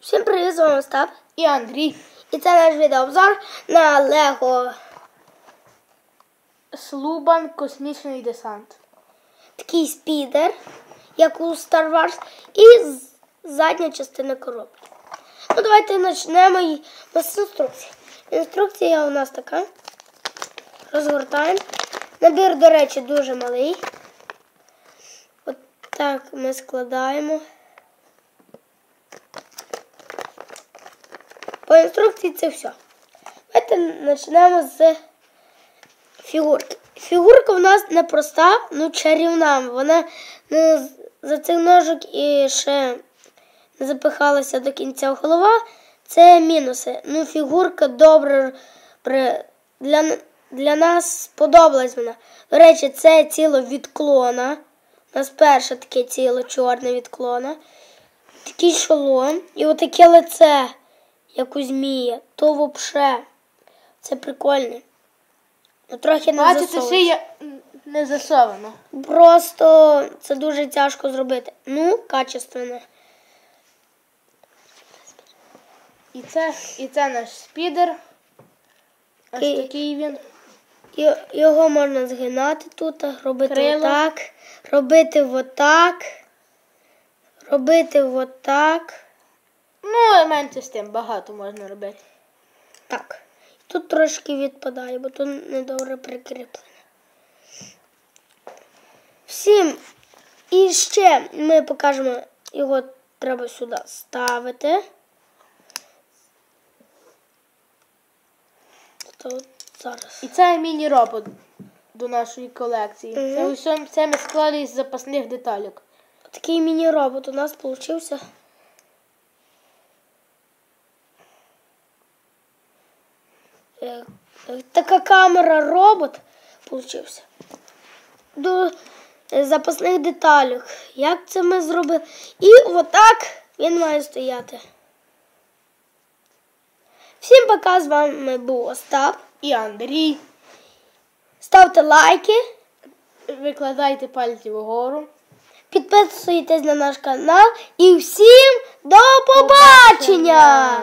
Всім привіт, з вами Остап. І Андрій І це наш відеообзор на Лего. Слубан Космічний десант. Такий спідер, як у Star Wars, і задня частина коробки. Ну, давайте почнемо з інструкції. Інструкція у нас така. Розгортаємо. Набір, до речі, дуже малий. От так ми складаємо. По інструкції це все. Давайте почнемо з фігурки. Фігурка в нас не проста, ну чарівна. Вона з- за цих ножок і ще не запихалася до кінця голова. Це мінуси. Ну, фігурка добре для, для нас сподобалась вона. До речі, це тіло від клона. У нас перше таке тіло чорне від клона. Такий шолом і отаке лице, як у змія. То взагалі. Це прикольно. Ну, трохи не Бачите, засовується. шия не засована. Просто це дуже тяжко зробити. Ну, качественно. І це, і це наш спідер. Ось І- такий він. Його можна згинати тут, робити Крила. отак, робити отак, робити отак. Ну, менше з тим, багато можна робити. Так. Тут трошки відпадає, бо тут недобре прикріплене. Всім. І ще ми покажемо, його треба сюди ставити. То зараз. І це міні-робот до нашої колекції. Мгм. Це усе це ми склали із запасних деталек. Такий міні-робот у нас получився. Така камера робот получився. До е, запасних деталей. Як це ми зробили? І отак він має стояти. Всім пока, з вами був Остап. І Андрій. Ставте лайки, Викладайте пальці вгору. підписуйтесь на наш канал і всім до! Побачення!